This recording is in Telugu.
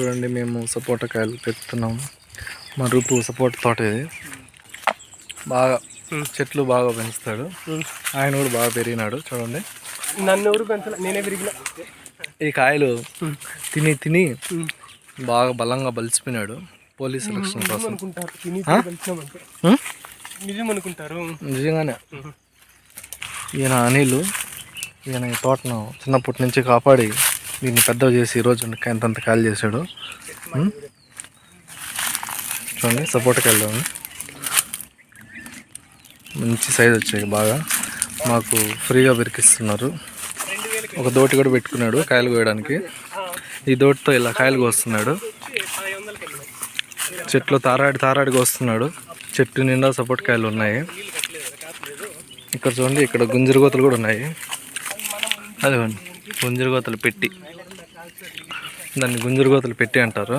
చూడండి మేము సపోటా కాయలు పెడుతున్నాము మా రూపు సపోటా తోట ఇది. బాగా చెట్లు బాగా పెంచుతాడు. ఆయన కూడా బాగా పెరిగినాడు చూడండి. నన్ను ఎవరు పెంచాలి? నేనే పెరిగిన. ఈ కాయలు తిని తిని బాగా బలంగా బలిసిపోయినాడు. పోలీస్ ఎలక్షన్ కోసం? నిజం అనుకుంటారు నిజంగానే. ఈయన అనిల్ ఈయన ఈ తోటను చిన్నప్పటి నుంచి కాపాడి దీన్ని పెద్దగా చేసి ఈరోజు ఎంతంత కాయలు చేశాడు. చూడండి సపోటా కాయలు మంచి సైజ్ వచ్చాయి బాగా. మాకు ఫ్రీగా పెరికిస్తున్నారు ఒక దోటి కూడా పెట్టుకున్నాడు కాయలు కోయడానికి. ఈ దోటితో ఇలా కాయలు కోస్తున్నాడు. చెట్లు తారాడి తారాడి వస్తున్నాడు చెట్టు నిండా సపోటా కాయలు ఉన్నాయి. ఇక్కడ చూడండి ఇక్కడ గుంజరగోతలు కూడా ఉన్నాయి. అదే గుంజరుగోతలు పెట్టి. దాన్ని గుంజరు కోతలు పెట్టి అంటారు.